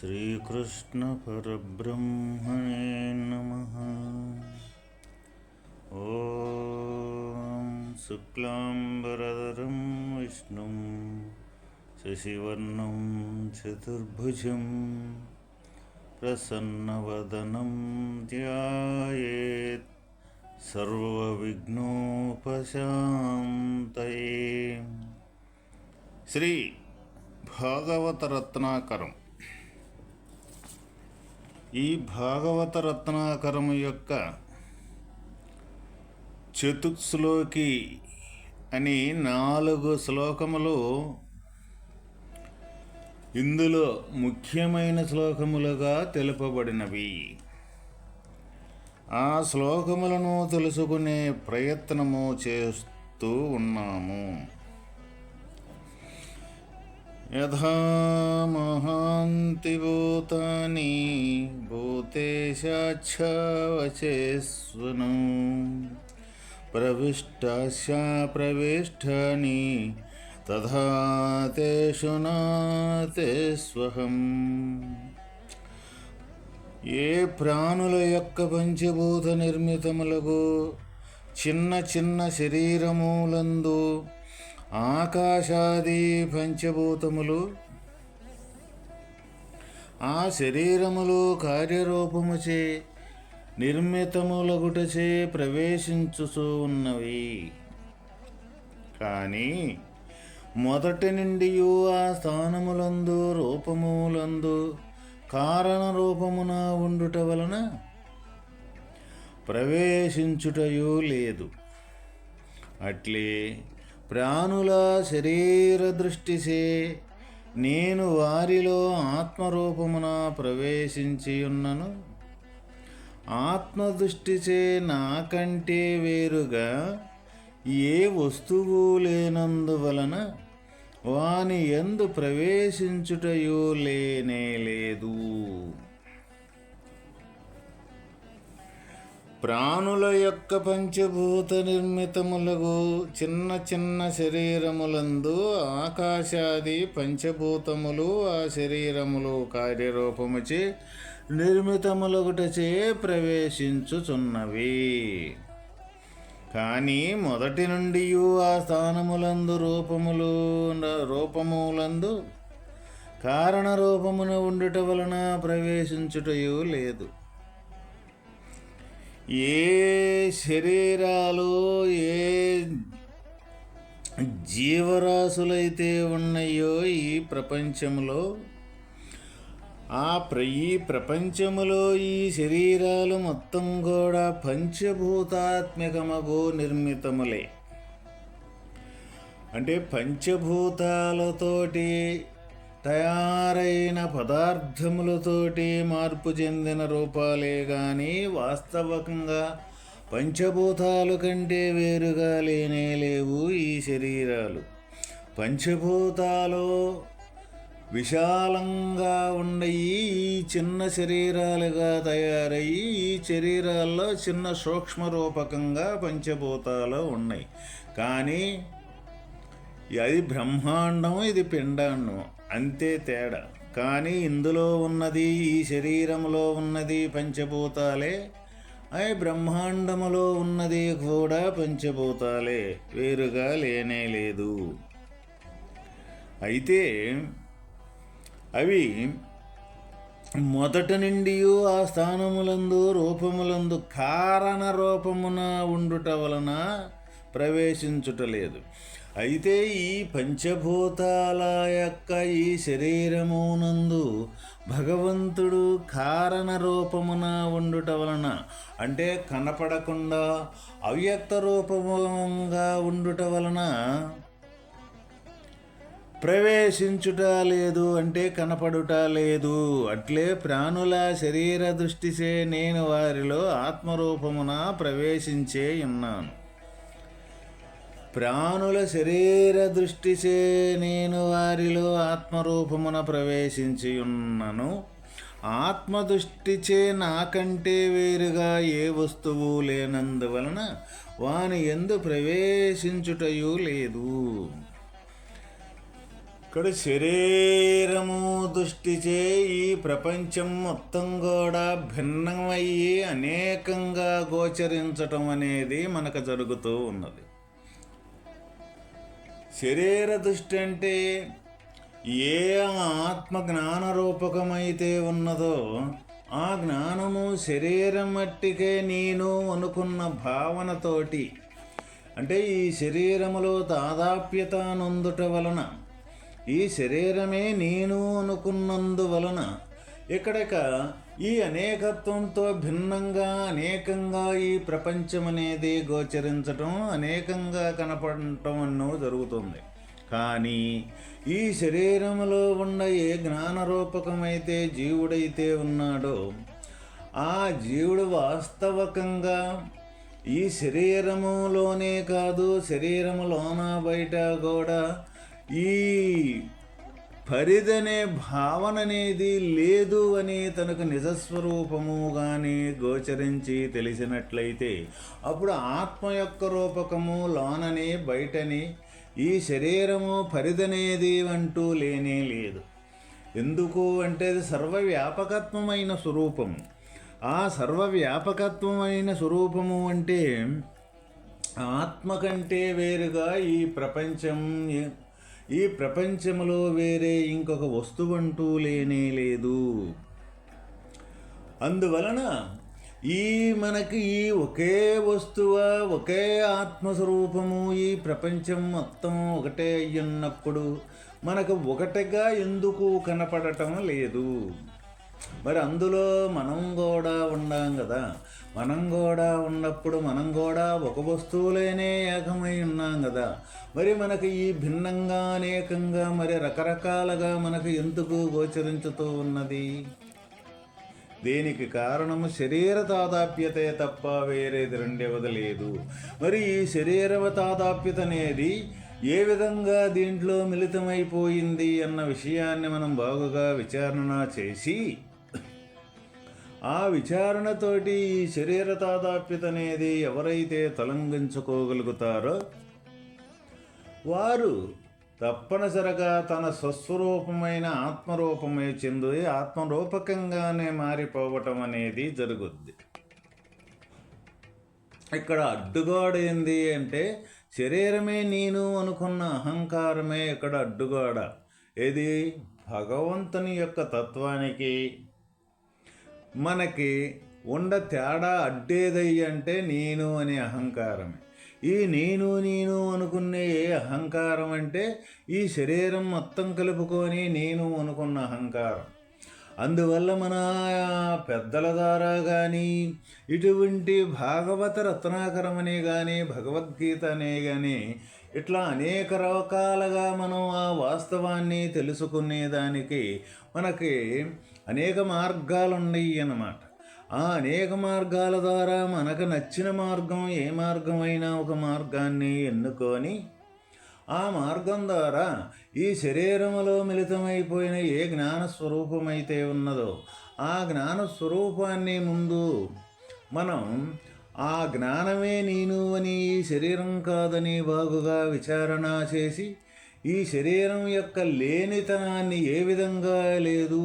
श्रीकृष्णपरब्रह्मणे नमः ॐ शुक्लाम्बरधरं विष्णुं शशिवर्णं चतुर्भुजं प्रसन्नवदनं ध्यायेत् సర్వవిఘ్నోపశాంతయే శ్రీ భాగవత రత్నాకరం ఈ భాగవత రత్నాకరం యొక్క చతుశ్లోకి అని నాలుగు శ్లోకములు ఇందులో ముఖ్యమైన శ్లోకములుగా తెలుపబడినవి. ఆ శ్లోకములను తెలుసుకునే ప్రయత్నము చేస్తూ ఉన్నాము. యథా మహాంతి భూతాని భూతేశాచ్ఛవచేస్వను ప్రవిష్టాశా ప్రవేష్టని తథా తేషు నాతేస్వహం ఏ ప్రాణుల యొక్క పంచభూత నిర్మితములకు చిన్న చిన్న శరీరములందు ఆకాశాది పంచభూతములు ఆ శరీరములు కార్యరూపముచే నిర్మితములగుటచే ప్రవేశించుచూ ఉన్నవి. కానీ మొదటి నుండి ఆ స్థానములందు రూపములందు కారణ రూపమున ఉండుట వలన ప్రవేశించుటయు లేదు. అట్లే ప్రాణుల శరీర దృష్టిసే నేను వారిలో ఆత్మరూపమున ప్రవేశించి ఉన్నను ఆత్మదృష్టిచే నాకంటే వేరుగా ఏ వస్తువు లేనందువలన వాని ఎందు ప్రవేశించుటయో లేనే లేదు. ప్రాణుల యొక్క పంచభూత నిర్మితములకు చిన్న చిన్న శరీరములందు ఆకాశాది పంచభూతములు ఆ శరీరములు కార్యరూపముచే నిర్మితములగుటచే ప్రవేశించుచున్నవి. కానీ మొదటి నుండి ఆ స్థానములందు రూపములు రూపములందు కారణ రూపమున ఉండుట వలన ప్రవేశించుటయు లేదు. ఏ శరీరాలు ఏ జీవరాశులైతే ఉన్నాయో ఈ ప్రపంచంలో ఆ ప్ర ఈ ప్రపంచములో ఈ శరీరాలు మొత్తం కూడా పంచభూతాత్మకమగు నిర్మితములే. అంటే పంచభూతాలతోటి తయారైన పదార్థములతోటి మార్పు చెందిన రూపాలే కానీ వాస్తవకంగా పంచభూతాలు కంటే వేరుగా లేనే లేవు ఈ శరీరాలు. పంచభూతాలు విశాలంగా ఉండయి ఈ చిన్న శరీరాలుగా తయారయ్యి ఈ శరీరాల్లో చిన్న సూక్ష్మ రూపకంగా పంచభూతాలు ఉన్నాయి. కానీ అది బ్రహ్మాండం ఇది పిండాండం. అంతే తేడా. కానీ ఇందులో ఉన్నది ఈ శరీరంలో ఉన్నది పంచభూతాలే. అవి బ్రహ్మాండములో ఉన్నది కూడా పంచభూతాలే. వేరుగా లేనే లేదు. అయితే అవి మొదట నుండి ఆ స్థానములందు రూపములందు కారణ రూపమున ఉండుట వలన ప్రవేశించుటలేదు. అయితే ఈ పంచభూతాల యొక్క ఈ శరీరమునందు భగవంతుడు కారణ రూపమున ఉండుట వలన అంటే కనపడకుండా అవ్యక్త రూపముగా ఉండుట వలన ప్రవేశించుట లేదు అంటే కనపడుట లేదు. అట్లే ప్రాణుల శరీర దృష్టిసే నేను వారిలో ఆత్మరూపమున ప్రవేశించే ఉన్నాను. ప్రాణుల శరీర దృష్టిచే నేను వారిలో ఆత్మరూపమున ప్రవేశించి ఉన్నను ఆత్మదృష్టిచే నాకంటే వేరుగా ఏ వస్తువు లేనందువలన వాని ఎందు ప్రవేశించుటయు లేదు. ఇక్కడ శరీరము దృష్టిచే ఈ ప్రపంచం మొత్తం కూడా భిన్నమయ్యి అనేకంగా గోచరించటం అనేది మనకు జరుగుతూ ఉన్నది. శరీర దృష్టి అంటే ఏ ఆత్మ జ్ఞాన రూపకమైతే ఉన్నదో ఆ జ్ఞానము శరీరం మట్టికే నేను అనుకున్న భావనతోటి అంటే ఈ శరీరములో తాదాప్యత నొందుట వలన ఈ శరీరమే నేను అనుకున్నందువలన ఇక్కడిక ఈ అనేకత్వంతో భిన్నంగా అనేకంగా ఈ ప్రపంచం అనేది గోచరించటం అనేకంగా కనపడటం అన్నో జరుగుతుంది. కానీ ఈ శరీరంలో ఉన్న ఏ జ్ఞానరూపకమైతే జీవుడైతే ఉన్నాడో ఆ జీవుడు వాస్తవకంగా ఈ శరీరములోనే కాదు శరీరములోన బయట కూడా ఈ పరిదనే భావన అనేది లేదు అని తనకు నిజస్వరూపము కానీ గోచరించి తెలిసినట్లయితే అప్పుడు ఆత్మ యొక్క రూపకము లోనని బయటని ఈ శరీరము పరిదనేది అంటూ లేనే లేదు. ఎందుకు అంటే అది సర్వవ్యాపకత్వమైన స్వరూపము. ఆ సర్వవ్యాపకత్వమైన స్వరూపము అంటే ఆత్మ కంటే వేరుగా ఈ ప్రపంచం ఈ ప్రపంచంలో వేరే ఇంకొక వస్తువు అంటూ లేనే లేదు. అందువలన ఈ మనకి ఈ ఒకే వస్తువ ఒకే ఆత్మస్వరూపము ఈ ప్రపంచం మొత్తం ఒకటే అయ్యున్నప్పుడు మనకు ఒకటిగా ఎందుకు కనపడటం లేదు. మరి అందులో మనం కూడా ఉన్నాం కదా. మనం కూడా ఉన్నప్పుడు మనం కూడా ఒక వస్తువులేనే ఏకమై ఉన్నాం కదా. మరి మనకి ఈ భిన్నంగా అనేకంగా మరి రకరకాలుగా మనకు ఎందుకు గోచరించుతూ ఉన్నది? దీనికి కారణము శరీర తాదాప్యతే తప్ప వేరేది రెండవది లేదు. మరి ఈ శరీర తాదాప్యత అనేది ఏ విధంగా దీంట్లో మిళితమైపోయింది అన్న విషయాన్ని మనం బాగుగా విచారణ చేసి ఆ విచారణతోటి ఈ శరీర తాదాప్యత అనేది ఎవరైతే తొలగించుకోగలుగుతారో వారు తప్పనిసరిగా తన స్వస్వరూపమైన ఆత్మరూపమే చెంది ఆత్మరూపకంగానే మారిపోవటం అనేది జరుగుద్ది. ఇక్కడ అడ్డుగోడ ఏంది అంటే శరీరమే నేను అనుకున్న అహంకారమే ఇక్కడ అడ్డుగోడ. ఇది భగవంతుని యొక్క తత్వానికి మనకి ఉండ తేడా అడ్డేదయ్యి అంటే నేను అనే అహంకారమే. ఈ నేను నేను అనుకునే ఏ అహంకారం అంటే ఈ శరీరం మొత్తం కలుపుకొని నేను అనుకున్న అహంకారం. అందువల్ల మన పెద్దల ద్వారా కానీ ఇటువంటి భాగవత రత్నాకరం అనే కానీ భగవద్గీత అనే కానీ ఇట్లా అనేక రకాలుగా మనం ఆ వాస్తవాన్ని తెలుసుకునేదానికి మనకి అనేక మార్గాలు ఉన్నాయి అన్నమాట. ఆ అనేక మార్గాల ద్వారా మనకు నచ్చిన మార్గం ఏ మార్గమైనా ఒక మార్గాన్ని ఎన్నుకొని ఆ మార్గం ద్వారా ఈ శరీరములో మిళితమైపోయిన ఏ జ్ఞాన స్వరూపమైతే ఉన్నదో ఆ జ్ఞాన స్వరూపాన్ని ముందు మనం ఆ జ్ఞానమే నేను అని ఈ శరీరం కాదని బాగుగా విచారణ చేసి ఈ శరీరం యొక్క లేనితనాన్ని ఏ విధంగా లేదు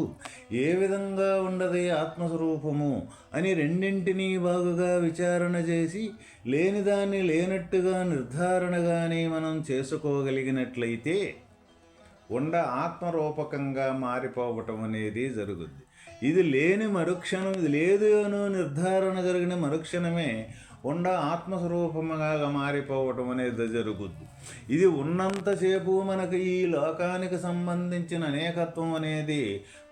ఏ విధంగా ఉండదు ఆత్మస్వరూపము అని రెండింటినీ బాగుగా విచారణ చేసి లేనిదాన్ని లేనట్టుగా నిర్ధారణగానే మనం చేసుకోగలిగినట్లయితే ఉండ ఆత్మరూపకంగా మారిపోవటం అనేది జరుగుద్ది. ఇది లేని మరుక్షణం ఇది లేదు అని నిర్ధారణ జరిగిన మరుక్షణమే ఉండ ఆత్మస్వరూపముగా మారిపోవటం అనేది జరుగుద్ది. ఇది ఉన్నంతసేపు మనకు ఈ లోకానికి సంబంధించిన అనేకత్వం అనేది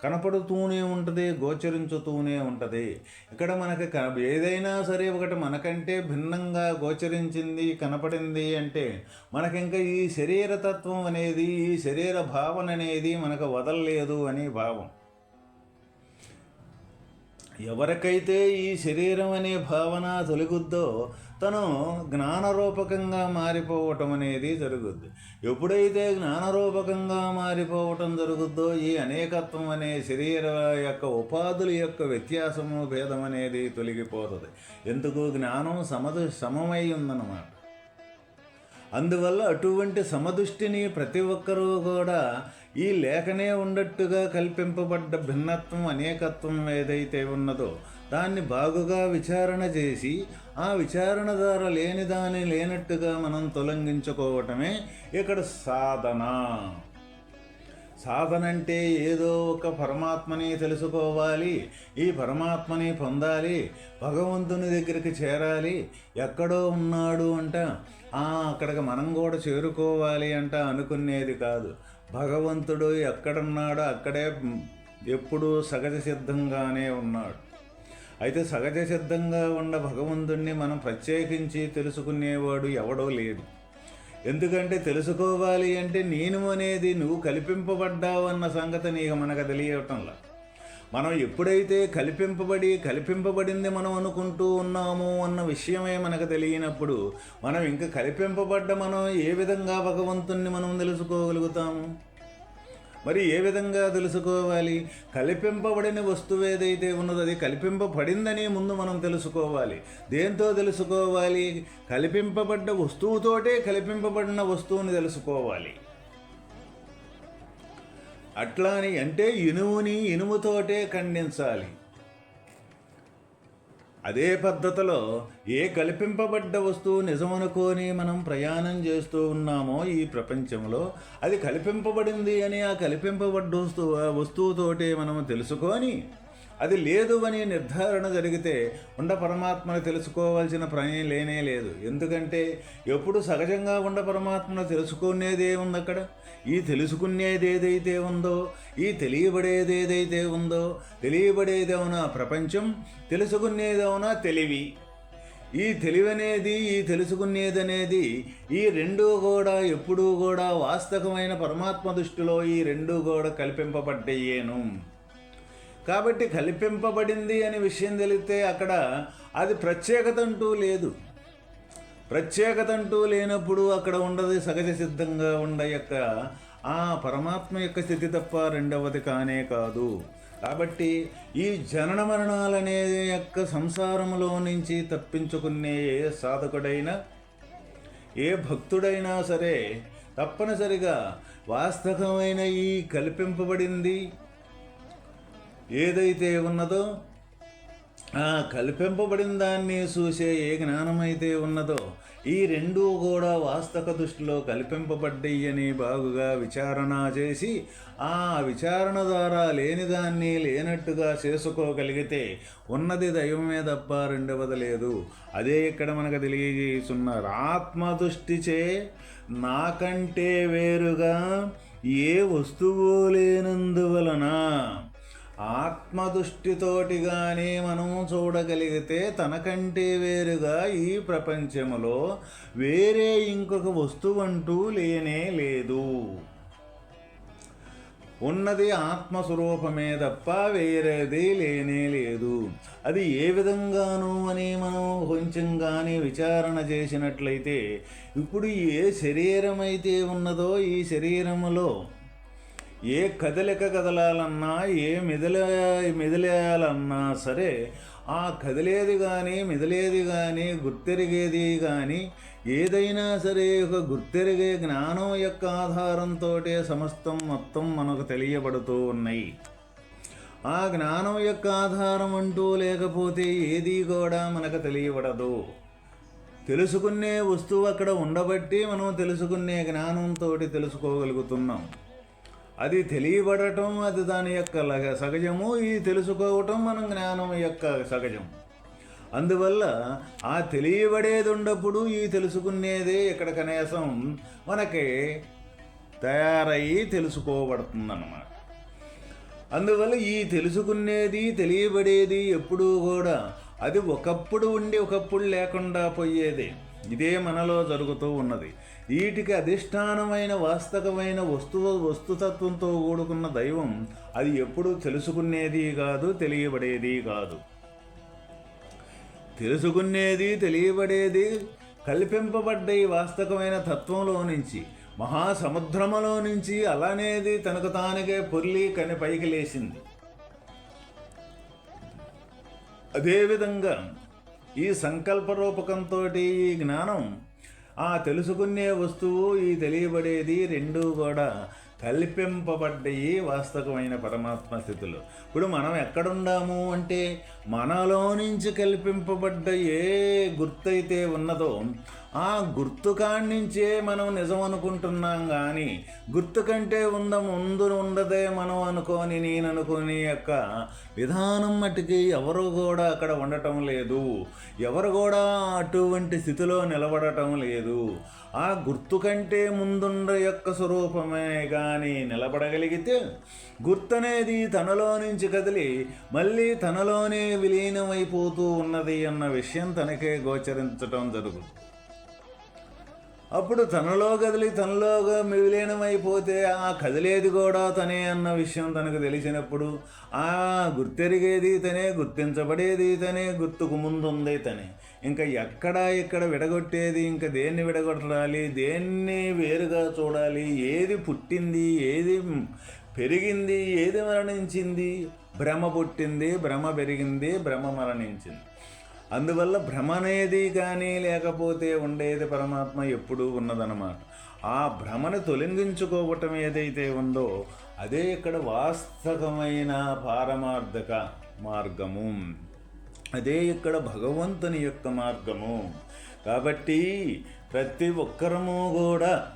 కనపడుతూనే ఉంటుంది గోచరించుతూనే ఉంటుంది. ఇక్కడ మనకి ఏదైనా సరే ఒకటి మనకంటే భిన్నంగా గోచరించింది కనపడింది అంటే మనకింకా ఈ శరీరతత్వం అనేది ఈ శరీర భావన అనేది మనకు వదలలేదు అని భావం. ఎవరికైతే ఈ శరీరం అనే భావన తొలగుద్దో తను జ్ఞానరూపకంగా మారిపోవటం అనేది జరుగుద్ది. ఎప్పుడైతే జ్ఞానరూపకంగా మారిపోవటం జరుగుద్దో ఈ అనేకత్వం అనే శరీర యొక్క ఉపాధుల యొక్క వ్యత్యాసము భేదం అనేది తొలగిపోతుంది. ఎందుకు? జ్ఞానం సమదు సమమై ఉందన్నమాట. అందువల్ల అటువంటి సమదృష్టిని ప్రతి ఒక్కరూ కూడా ఈ లేఖనే ఉన్నట్టుగా కల్పింపబడ్డ భిన్నత్వం అనేకత్వం ఏదైతే ఉన్నదో దాన్ని బాగుగా విచారణ చేసి ఆ విచారణ ద్వారా లేనిదాని లేనట్టుగా మనం తొలగించుకోవటమే ఇక్కడ సాధన. సాధన అంటే ఏదో ఒక పరమాత్మని తెలుసుకోవాలి ఈ పరమాత్మని పొందాలి భగవంతుని దగ్గరికి చేరాలి ఎక్కడో ఉన్నాడు అంట. "ఆ, అక్కడికి మనం కూడా చేరుకోవాలి అంట అనుకునేది కాదు. భగవంతుడు ఎక్కడున్నాడో అక్కడే ఎప్పుడూ సహజ సిద్ధంగానే ఉన్నాడు. అయితే సహజ సిద్ధంగా ఉన్న భగవంతుణ్ణి మనం ప్రత్యేకించి తెలుసుకునేవాడు ఎవడో లేడు. ఎందుకంటే తెలుసుకోవాలి అంటే నేను అనేది నువ్వు కల్పింపబడ్డావన్న సంగతి నీకు మనకు తెలియటంలా. మనం ఎప్పుడైతే కల్పింపబడి కల్పింపబడింది మనం అనుకుంటూ ఉన్నాము అన్న విషయమే మనకు తెలియనప్పుడు మనం ఇంకా కల్పింపబడ్డ మనం ఏ విధంగా భగవంతుణ్ణి మనం తెలుసుకోగలుగుతాము? మరి ఏ విధంగా తెలుసుకోవాలి? కలిపింపబడిన వస్తువు ఏదైతే ఉన్నదో అది కలిపింపబడిందని ముందు మనం తెలుసుకోవాలి. దేంతో తెలుసుకోవాలి? కలిపింపబడ్డ వస్తువుతోటే కలిపింపబడిన వస్తువుని తెలుసుకోవాలి. అట్లా అని అంటే ఇనుముని ఇనుముతోటే ఖండించాలి. అదే పద్ధతిలో ఏ కల్పింపబడ్డ వస్తువు నిజమనుకొని మనం ప్రయాణం చేస్తూ ఉన్నామో ఈ ప్రపంచంలో అది కల్పింపబడింది అని ఆ కల్పింపబడ్డ వస్తువు ఆ వస్తువుతోటే మనం తెలుసుకొని అది లేదు అని నిర్ధారణ జరిగితే ఉండ పరమాత్మను తెలుసుకోవాల్సిన పని లేనే లేదు. ఎందుకంటే ఎప్పుడు సహజంగా ఉండ పరమాత్మను తెలుసుకునేదే ఉంది అక్కడ. ఈ తెలుసుకునేది ఏదైతే ఉందో ఈ తెలియబడేది ఏదైతే ఉందో తెలియబడేదేమన్నా ప్రపంచం తెలుసుకునేదేమన్నా తెలివి. ఈ తెలివనేది ఈ తెలుసుకునేదనేది ఈ రెండు కూడా ఎప్పుడూ కూడా వాస్తవమైన పరమాత్మ దృష్టిలో ఈ రెండు కూడా కల్పింపబడ్డయ్యేను కాబట్టి కల్పింపబడింది అనే విషయం తెలిస్తే అక్కడ అది ప్రత్యేకత అంటూ లేదు. ప్రత్యేకత అంటూ లేనప్పుడు అక్కడ ఉండదు సహజ సిద్ధంగా ఉండ యొక్క ఆ పరమాత్మ యొక్క స్థితి తప్ప రెండవది కానే కాదు. కాబట్టి ఈ జనన మరణాలనే యొక్క సంసారంలో నుంచి తప్పించుకునే ఏ సాధకుడైనా ఏ భక్తుడైనా సరే తప్పనిసరిగా వాస్తవమైన ఈ కల్పింపబడింది ఏదైతే ఉన్నదో ఆ కల్పింపబడిన దాన్ని చూసే ఏ జ్ఞానమైతే ఉన్నదో ఈ రెండూ కూడా వాస్తవ దృష్టిలో కల్పింపబడ్డాయని బాగుగా విచారణ చేసి ఆ విచారణ ద్వారా లేని దాన్ని లేనట్టుగా చేసుకోగలిగితే ఉన్నది దైవమే తప్ప రెండవది లేదు. అదే ఇక్కడ మనకు తెలియజేస్తున్నారు ఆత్మదృష్టిచే నాకంటే వేరుగా ఏ వస్తువు లేనందువలన ఆత్మదృష్టితోటిగానే మనం చూడగలిగితే తనకంటే వేరుగా ఈ ప్రపంచంలో వేరే ఇంకొక వస్తువు అంటూ లేనే లేదు. ఉన్నది ఆత్మస్వరూపమే తప్ప వేరేది లేనే లేదు. అది ఏ విధంగాను అని మనం కొంచెం కానీ విచారణ చేసినట్లయితే ఇప్పుడు ఏ శరీరం అయితే ఉన్నదో ఈ శరీరములో ఏ కదలిక కదలాలన్నా ఏ మెదల మెదిలేయాలన్నా సరే ఆ కదిలేది కానీ మెదిలేది కానీ గుర్తెరిగేది కానీ ఏదైనా సరే ఒక గుర్తెరిగే జ్ఞానం యొక్క ఆధారంతో సమస్తం మొత్తం మనకు తెలియబడుతూ ఉన్నాయి. ఆ జ్ఞానం యొక్క ఆధారం అంటూ లేకపోతే ఏది కూడా మనకు తెలియబడదు. తెలుసుకునే వస్తువు అక్కడ ఉండబట్టి మనం తెలుసుకునే జ్ఞానంతో తెలుసుకోగలుగుతున్నాం. అది తెలియబడటం అది దాని యొక్క సహజము ఇది తెలుసుకోవటం మనం జ్ఞానం యొక్క సహజం అందువల్ల ఆ తెలియబడేది ఉండప్పుడు ఈ తెలుసుకునేదే ఇక్కడ కనీసం మనకి తయారయ్యి తెలుసుకోబడుతుందన్నమాట. అందువల్ల ఈ తెలుసుకునేది తెలియబడేది ఎప్పుడూ కూడా అది ఒకప్పుడు ఉండి ఒకప్పుడు లేకుండా పోయేది. ఇదే మనలో జరుగుతూ ఉన్నది. వీటికి అధిష్టానమైన వాస్తవమైన వస్తువు వస్తుతత్వంతో కూడుకున్న దైవం అది ఎప్పుడూ తెలుసుకునేది కాదు తెలియబడేది కాదు. తెలుసుకునేది తెలియబడేది కల్పింపబడ్డ ఈ వాస్తవమైన తత్వంలో నుంచి మహాసముద్రములో నుంచి అలానేది తనకు తానికే పొర్లి కని పైకి లేచింది. అదేవిధంగా ఈ సంకల్ప రూపకంతో ఈ జ్ఞానం ఆ తెలుసుకునే వస్తువు ఈ తెలియబడేది రెండూ కూడా కల్పింపబడ్డాయి వాస్తవమైన పరమాత్మ స్థితిలో. ఇప్పుడు మనం ఎక్కడున్నాము అంటే మనలో నుంచి కల్పింపబడ్డ ఏ గుర్తైతే ఉన్నదో ఆ గుర్తుకాణించే మనం నిజం అనుకుంటున్నాం కానీ గుర్తు కంటే ఉంద ముందు ఉండదే మనం అనుకోని నేను అనుకోని యొక్క విధానం మటుకి ఎవరు కూడా అక్కడ ఉండటం లేదు. ఎవరు కూడా అటువంటి స్థితిలో నిలబడటం లేదు. ఆ గుర్తు కంటే ముందుండ యొక్క స్వరూపమే కానీ నిలబడగలిగితే గుర్తనేది తనలో నుంచి కదిలి మళ్ళీ తనలోనే విలీనమైపోతూ ఉన్నది అన్న విషయం తనకే గోచరించటం జరుగుతుంది. అప్పుడు తనలో కదిలి తనలోగా విలీనమైపోతే ఆ కదిలేది కూడా తనే అన్న విషయం తనకు తెలిసినప్పుడు ఆ గుర్తెరిగేది తనే గుర్తించబడేది తనే గుర్తుకు ముందుంది తనే. ఇంకా ఎక్కడ ఇక్కడ విడగొట్టేది ఇంకా దేన్ని విడగొట్టాలి దేన్ని వేరుగా చూడాలి ఏది పుట్టింది ఏది పెరిగింది ఏది మరణించింది? భ్రమ పుట్టింది భ్రమ పెరిగింది భ్రమ మరణించింది. అందువల్ల భ్రమ అనేది కానీ లేకపోతే ఉండేది పరమాత్మ ఎప్పుడూ ఉన్నదన్నమాట. ఆ భ్రమను తొలగించుకోవటం ఏదైతే ఉందో అదే ఇక్కడ వాస్తవమైన పారమార్థక మార్గము. అదే ఇక్కడ భగవంతుని యొక్క మార్గము. కాబట్టి ప్రతి ఒక్కరము కూడా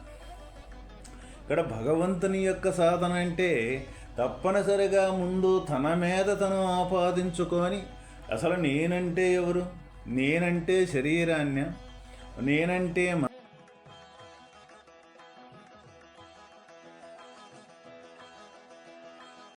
ఇక్కడ భగవంతుని యొక్క సాధన అంటే తప్పనిసరిగా ముందు తన మీద తను ఆపాదించుకొని అసలు నేనంటే ఎవరు? నేనంటే శరీరాన్ని నేనంటే